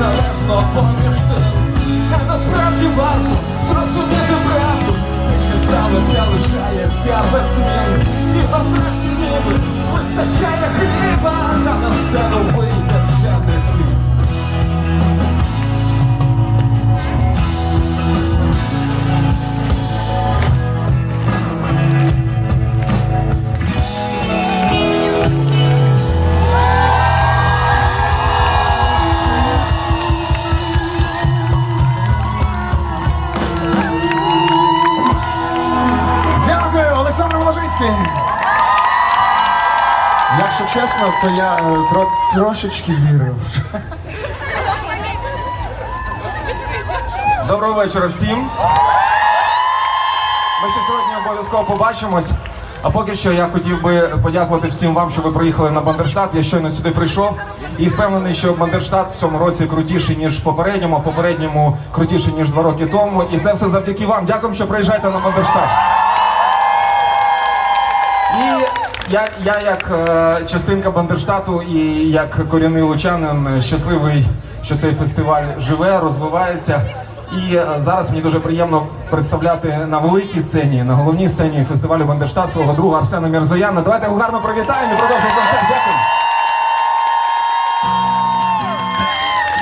належно поміж тим. А насправді варто зрозуміти правду, все, що сталося, лишається без змін. І врешті ніби вистачає хліба, Олександр Якщо чесно, то я е, тро, трошечки вірив. Доброго вечора всім. Ми ще сьогодні обов'язково побачимось. А поки що я хотів би подякувати всім вам, що ви приїхали на Бандерштат. Я щойно сюди прийшов і впевнений, що Бандерштат в цьому році крутіший ніж в попередньому, в попередньому крутіший ніж два роки тому. І це все завдяки вам. Дякую, що приїжджаєте на Бандерштат. І я, я як е, частинка Бандерштату і як корінний лучанин щасливий, що цей фестиваль живе, розвивається. І е, зараз мені дуже приємно представляти на великій сцені, на головній сцені фестивалю Бандерштат свого друга Арсена Мірзояна. Давайте його гарно привітаємо і продовжимо концерт. Дякую.